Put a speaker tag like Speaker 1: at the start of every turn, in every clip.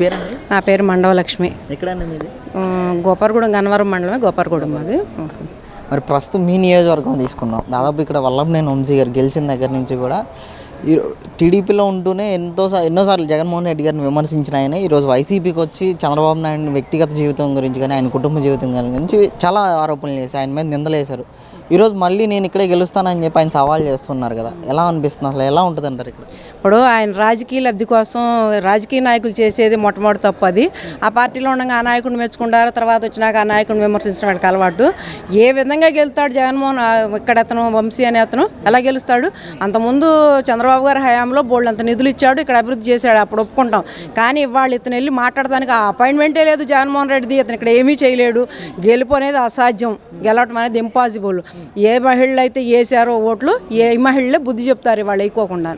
Speaker 1: పేరండి?
Speaker 2: నా పేరు మండవలక్ష్మి.
Speaker 1: ఎక్కడండి మీది?
Speaker 2: గోపారగూడెం గన్నవరం మండలమే గోపారగూడెం అది
Speaker 1: మరి ప్రస్తుతం మీ నియోజకవర్గం తీసుకుందాం. దాదాపు ఇక్కడ వల్లభనేని వంశీ గారు గెలిచిన దగ్గర నుంచి కూడా ఈ టీడీపీలో ఉంటూనే ఎంతో ఎన్నోసార్లు జగన్మోహన్ రెడ్డి గారిని విమర్శించిన ఆయన. ఈరోజు వైసీపీకి వచ్చి చంద్రబాబు నాయుడు వ్యక్తిగత జీవితం గురించి కానీ ఆయన కుటుంబ జీవితం గారి గురించి చాలా ఆరోపణలు చేసి ఆయన మీద నిందలేశారు. ఈరోజు మళ్ళీ నేను ఇక్కడే గెలుస్తానని చెప్పి ఆయన సవాల్ చేస్తున్నారు కదా. ఎలా అనిపిస్తుంది అసలు? ఎలా ఉంటుంది అంటారు ఇక్కడ?
Speaker 2: ఇప్పుడు ఆయన రాజకీయ లబ్ధి కోసం రాజకీయ నాయకులు చేసేది మొట్టమొదటి తప్పు అది. ఆ పార్టీలో ఉండగా ఆ నాయకుడిని మెచ్చుకుంటారు తర్వాత వచ్చినాక ఆ నాయకుడిని విమర్శించిన వాడికి అలవాటు. ఏ విధంగా గెలుస్తాడు జగన్మోహన్ ఇక్కడ అతను వంశీ అనే అతను ఎలా గెలుస్తాడు? అంతకుముందు చంద్రబాబు గారి హయాంలో బోల్డ్ అంత నిధులు ఇచ్చాడు ఇక్కడ అభివృద్ధి చేశాడు అప్పుడు ఒప్పుకుంటాం. కానీ ఇవాళ ఇతను వెళ్ళి మాట్లాడడానికి ఆ అపాయింట్మెంటే లేదు జగన్మోహన్ రెడ్డిది అతను ఇక్కడ ఏమీ చేయలేడు. గెలుపు అనేది అసాధ్యం గెలవటం అనేది ఇంపాసిబుల్ ఏ మహిళలు అయితే వేసారో ఓట్లు ఏ మహిళలే బుద్ధి చెప్తారు వాళ్ళు వేయకోకుండా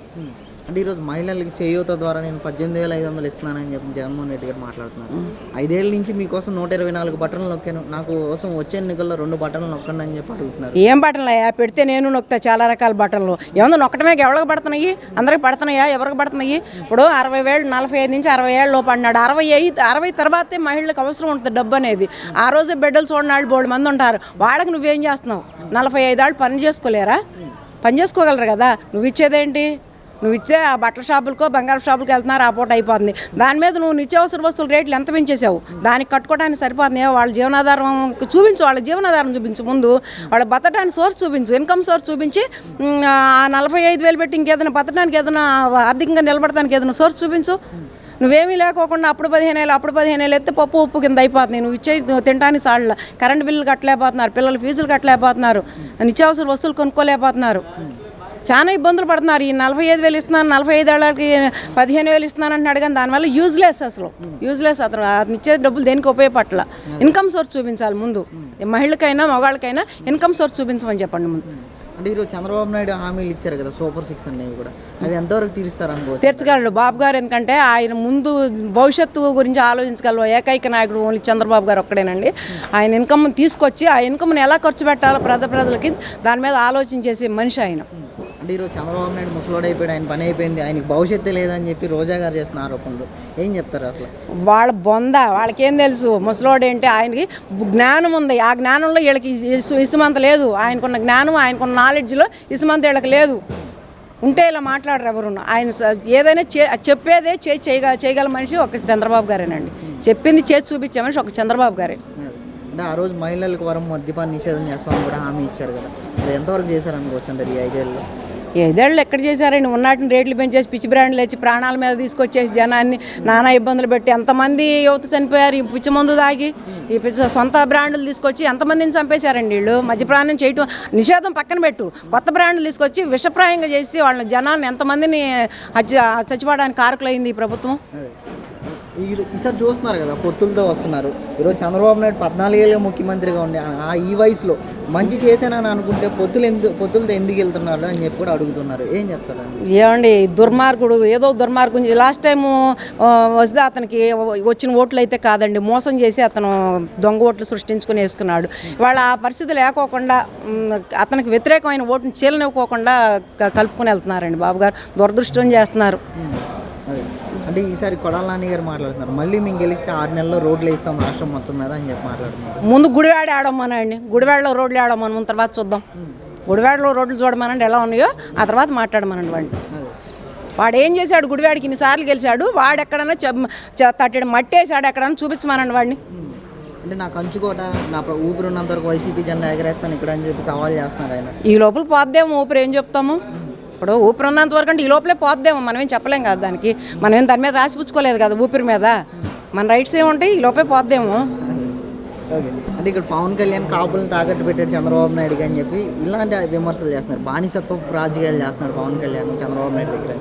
Speaker 1: అంటే ఈరోజు మహిళలకి చేయూత ద్వారా నేను పద్దెనిమిది వేల ఐదు వందలు ఇస్తున్నానని చెప్పి జగన్మోహన్ రెడ్డి గారు మాట్లాడుతున్నారు. ఐదేళ్ళ నుంచి మీకోసం నూట ఇరవై నాలుగు బటన్లు నొక్కాను. నాకు కోసం వచ్చే ఎన్నికల్లో రెండు బటన్లు నొక్కండి అని చెప్పి అడుగుతున్నారు.
Speaker 2: ఏం బటన్లు అయ్యా? పెడితే నేను నొక్కుతా చాలా రకాల బటన్లు. ఏమన్నా నొక్కటమే ఎవరికి పడుతున్నాయి? అందరికి పడుతున్నాయా? ఎవరికి పడుతున్నాయి? ఇప్పుడు అరవై వేలు నలభై ఐదు నుంచి అరవై ఏళ్ళు లోపు అన్నాడు. అరవై ఐదు అరవై తర్వాతే మహిళలకు అవసరం ఉంటుంది డబ్బు అనేది. ఆ రోజే బిడ్డలు చూడని వాళ్ళు బోడు మంది ఉంటారు. వాళ్ళకి నువ్వేం చేస్తున్నావు? నలభై ఐదు వాళ్ళు పని చేసుకోలేరా? పని చేసుకోగలరు కదా? నువ్వు ఇచ్చేదేంటి? నువ్వు ఇచ్చే ఆ బట్టల షాపులకో బంగారం షాపులకు వెళ్తున్నారు ఆ పూట అయిపోతుంది. దాని మీద నువ్వు నిత్యావసర వస్తువుల రేట్లు ఎంత పెంచేసావు దానికి కట్టుకోవడానికి సరిపోతుంది. వాళ్ళ జీవనాధారం చూపించు వాళ్ళ జీవనాధారం చూపించు ముందు. వాళ్ళ బతకడానికి సోర్స్ చూపించు ఇన్కమ్ సోర్స్ చూపించి ఆ నలభై ఐదు వేలు పెట్టి ఇంకేదైనా బతకడానికి ఏదైనా ఆర్థికంగా నిలబడటానికి ఏదైనా సోర్స్ చూపించు. నువ్వేమీ లేకోకుండా అప్పుడు పదిహేను వేలు అప్పుడు పదిహేను వేలు ఎత్తే పప్పు ఉప్పు కింద అయిపోతుంది. నువ్వు ఇచ్చే తింటానికి తినడానికి సాళ్ళ. కరెంట్ బిల్లు కట్టలేకపోతున్నారు పిల్లల ఫీజులు కట్టలేకపోతున్నారు నిత్యావసర వస్తువులు కొనుక్కోలేకపోతున్నారు. చాలా ఇబ్బందులు పడుతున్నారు. ఈ నలభై ఐదు వేలు ఇస్తున్నాను నలభై ఐదు ఏళ్ళకి పదిహేను వేలు ఇస్తున్నాను అంటున్నాడు కానీ దానివల్ల యూజ్లెస్ అసలు. యూజ్లెస్ అతను. అతను ఇచ్చే డబ్బులు దేనికి ఉపయోగపట్ల? ఇన్కమ్ సోర్స్ చూపించాలి ముందు. మహిళకైనా మగాళ్ళకైనా ఇన్కమ్ సోర్స్ చూపించమని చెప్పండి ముందు.
Speaker 1: అంటే ఈరోజు చంద్రబాబు నాయుడు హామీలు ఇచ్చారు కదా సూపర్ సిక్స్ అనేవి కూడా. అవి ఎంతవరకు తీరుస్తారు అనుకోవచ్చు
Speaker 2: తీర్చగలడు. బాబు గారు ఎందుకంటే ఆయన ముందు భవిష్యత్తు గురించి ఆలోచించగలరు. ఏకైక నాయకుడు ఓన్లీ చంద్రబాబు గారు ఒక్కడేనండి. ఆయన ఇన్కమ్ తీసుకొచ్చి ఆ ఇన్కమ్ని ఎలా ఖర్చు పెట్టాలో ప్రజ ప్రజలకి దాని మీద ఆలోచించేసే మనిషి ఆయన.
Speaker 1: ఈరోజు చంద్రబాబు నాయుడు ముసలోడు అయిపోయాడు ఆయన పని అయిపోయింది ఆయనకి భవిష్యత్తు లేదని చెప్పి రోజా గారు చేస్తున్న ఆరోపణలు. ఏం చెప్తారు అసలు?
Speaker 2: వాళ్ళ బొంద వాళ్ళకేం తెలుసు? ముసలోడు ఏంటి? ఆయనకి జ్ఞానం ఉంది. ఆ జ్ఞానంలో వీళ్ళకి ఇసు ఇసుమంత లేదు. ఆయనకున్న జ్ఞానం ఆయనకున్న నాలెడ్జ్లో ఇసుమంత వీళ్ళకి లేదు. ఉంటే ఇలా మాట్లాడరు ఎవరు ఆయన ఏదైనా చే చెప్పేదే చే చేయగల చేయగల మనిషి ఒక చంద్రబాబు గారేనండి. చెప్పింది చేసి చూపించే మనిషి ఒక చంద్రబాబు గారే.
Speaker 1: అంటే ఆ రోజు మహిళలకు వరం మద్యపాన నిషేధం చేస్తామని కూడా హామీ ఇచ్చారు కదా. ఎంతవరకు చేశారు అనుకోవచ్చు అంటే ఈ ఐదేళ్ళలో?
Speaker 2: ఏదేళ్ళు ఎక్కడ చేశారండి ఉన్నాటిని రేట్లు పెంచేసి పిచ్చి బ్రాండ్లు వచ్చి ప్రాణాల మీద తీసుకొచ్చేసి జనాన్ని నానా ఇబ్బందులు పెట్టి ఎంతమంది యువత చనిపోయారు? ఈ పిచ్చి మందు తాగి ఈ పిచ్చి సొంత బ్రాండ్లు తీసుకొచ్చి ఎంతమందిని చంపేశారండి వీళ్ళు? మద్యప్రాణం చేయటం నిషేధం పక్కన పెట్టు. కొత్త బ్రాండ్లు తీసుకొచ్చి విషప్రాయంగా చేసి వాళ్ళ జనాన్ని ఎంతమందిని చచ్చిపోవడానికి కారకులైంది ఈ ప్రభుత్వం?
Speaker 1: ఈసారి చూస్తున్నారు కదా పొత్తులతో వస్తున్నారు. ఈరోజు చంద్రబాబు నాయుడు పద్నాలుగేళ్ళ ముఖ్యమంత్రిగా ఉండే ఆ- ఈ వయసులో మంచి చేశానని అనుకుంటే పొత్తులు ఎందుకు పొత్తులతో ఎందుకు వెళ్తున్నారు అని చెప్పి కూడా అడుగుతున్నారు. ఏం చెప్తారు?
Speaker 2: ఏమండి దుర్మార్గుడు ఏదో దుర్మార్గం లాస్ట్ టైము వస్తే అతనికి వచ్చిన ఓట్లు అయితే కాదండి మోసం చేసి అతను దొంగ ఓట్లు సృష్టించుకుని వేసుకున్నాడు. ఇవాళ ఆ పరిస్థితి లేకోకుండా అతనికి వ్యతిరేకమైన ఓటుని చీలనివ్వకోకుండా కలుపుకుని వెళ్తున్నారండి బాబు గారు దురదృష్టం చేస్తున్నారు.
Speaker 1: అంటే ఈసారి కొడాల నాని గారు మాట్లాడుతున్నారు. మళ్ళీ మేము గెలిస్తే ఆరు నెలల్లో రోడ్లు వేస్తాం రాష్ట్రం మొత్తం మీద అని చెప్పి మాట్లాడుతున్నారు.
Speaker 2: ముందు గుడివాడ ఆడమనండి. గుడివాడలో రోడ్లు ఆడమని. తర్వాత చూద్దాం. గుడివాడలో రోడ్లు చూడమనండి. ఎలా ఉన్నాయో ఆ తర్వాత మాట్లాడమనండి వాడిని. వాడు ఏం చేశాడు? గుడివాడికి ఇన్నిసార్లు గెలిచాడు. వాడు ఎక్కడన్నా తట్టెడు మట్టేశాడు ఎక్కడన్నా చూపించమనండి వాడిని.
Speaker 1: అంటే నాకు కంచుకోట నా ప్ర- ఊపిరి ఉన్నంత వరకు వైసీపీ జెండా ఎగరేస్తాను ఇక్కడ అని చెప్పి సవాల్ చేస్తున్నారు ఆయన.
Speaker 2: ఈ లోపల పోద్దేమో ఊపిరి ఏం చెప్తాము? ఇప్పుడు ఊపిరి ఉన్నంత వరకు అంటే ఈ లోపలే పోద్దేమో మనం ఏం చెప్పలేం కదా దానికి. మనం ఏం దాని మీద రాసిపుచ్చుకోలేదు కదా ఊపిరి మీద. మన రైట్స్ ఏముంటాయి ఈ లోపే పోద్దేమో.
Speaker 1: ఓకే. అంటే ఇక్కడ పవన్ కళ్యాణ్ కాపులను తాకట్టు పెట్టాడు చంద్రబాబు నాయుడు అని చెప్పి ఇలాంటి విమర్శలు చేస్తున్నారు. బానిసత్వ రాజకీయాలు చేస్తున్నాడు పవన్ కళ్యాణ్ చంద్రబాబు నాయుడు దగ్గర.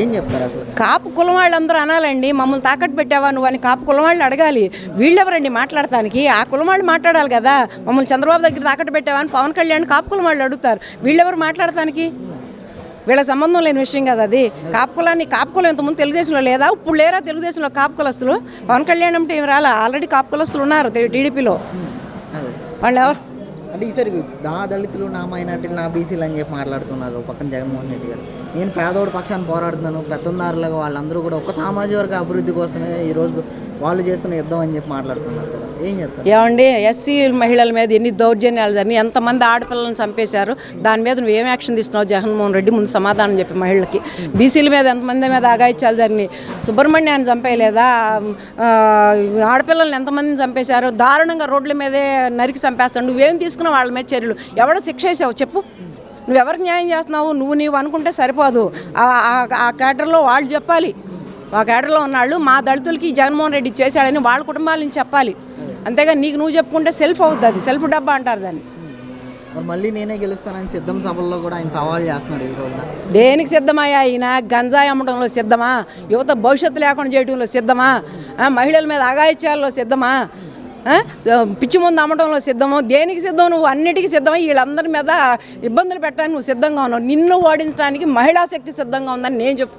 Speaker 1: ఏం చెప్తారు అసలు?
Speaker 2: కాపు కులం వాళ్ళందరూ అనాలండి. మమ్మల్ని తాకట్టు పెట్టావా నువ్వు అని కాపు కులం వాళ్ళు అడగాలి. వీళ్ళెవరండి మాట్లాడటానికి ఆ కులం వాళ్ళు మాట్లాడాలి కదా. మమ్మల్ని చంద్రబాబు దగ్గర తాకట్టు పెట్టావా అని పవన్ కళ్యాణ్ కాపు కులం వాళ్ళు అడుగుతారు. వీళ్ళెవరు మాట్లాడటానికి వీళ్ళ సంబంధం లేని విషయం కదా అది. కాపు కులాన్ని కాపు కులం ఇంతకుముందు తెలుగుదేశంలో లేదా? ఇప్పుడు లేరా తెలుగుదేశంలో కాపు కులస్తులు పవన్ కళ్యాణ్ అంటే ఏమి రాలా? ఆల్రెడీ కాపు కులస్తులు ఉన్నారు టీడీపీలో. వాళ్ళు ఎవరు?
Speaker 1: అంటే ఈసారి నా దళితులు నా మైనార్టీలు నా బీసీలు అని చెప్పి మాట్లాడుతున్నారు పక్కన జగన్మోహన్ రెడ్డి గారు. నేను పేదోడి పక్షాన్ని పోరాడుతున్నాను. పెత్తందారులుగా వాళ్ళందరూ కూడా ఒక సామాజిక వర్గ అభివృద్ధి కోసమే ఈరోజు వాళ్ళు చేస్తున్న యుద్ధం అని చెప్పి మాట్లాడుతున్నారు కదా.
Speaker 2: ఏమండి ఎస్సీ మహిళల మీద ఎన్ని దౌర్జన్యాలు జరిగినాయి ఎంతమంది ఆడపిల్లలను చంపేశారు దాని మీద నువ్వు ఏం యాక్షన్ తీసుకున్నావు? జగన్మోహన్ రెడ్డి ముందు సమాధానం చెప్పి మహిళలకి. బీసీల మీద ఎంతమంది మీద అగాయిత్యాలు జరిగినాయి? సుబ్రహ్మణ్యాన్ని చంపేయలేదా? ఆడపిల్లల్ని ఎంతమందిని చంపేశారు? దారుణంగా రోడ్ల మీదే నరికి చంపేస్తాడు. నువ్వేం తీసుకున్నావు వాళ్ళ మీద చర్యలు? ఎవడో శిక్ష వేసావు? చెప్పు. నువ్వెవరికి న్యాయం చేస్తున్నావు? నువ్వు నీవు అనుకుంటే సరిపోదు. ఆ- ఆ కేటర్లో వాళ్ళు చెప్పాలి. ఆ కేటర్లో ఉన్నాళ్ళు మా దళితులకి జగన్మోహన్ రెడ్డి చేశాడని వాళ్ళ కుటుంబాల నుంచి చెప్పాలి. అంతేగా నీకు నువ్వు చెప్పుకుంటే సెల్ఫ్ అవుతుంది అది సెల్ఫ్ డబ్బా అంటారు దాన్ని.
Speaker 1: మరి మళ్ళీ నేనే గెలుస్తానని సిద్ధం సభల్లో కూడా ఆయన సవాల్ చేస్తున్నాడు ఈ రోజున.
Speaker 2: దేనికి సిద్ధమయ్యా ఈయన? గంజాయి అమ్మడంలో సిద్ధమా? యువత భవిష్యత్తు లేకుండా చేయడంలో సిద్ధమా? మహిళల మీద అగాయిత్యాల్లో సిద్ధమా? పిచ్చి ముందు అమ్మడంలో సిద్ధమో? దేనికి సిద్ధం? నువ్వు అన్నిటికీ సిద్ధమై? వీళ్ళందరి మీద ఇబ్బందులు పెట్టడానికి నువ్వు సిద్ధంగా ఉన్నావు. నిన్ను ఓడించడానికి మహిళా శక్తి సిద్ధంగా ఉందని నేను చెప్తున్నాను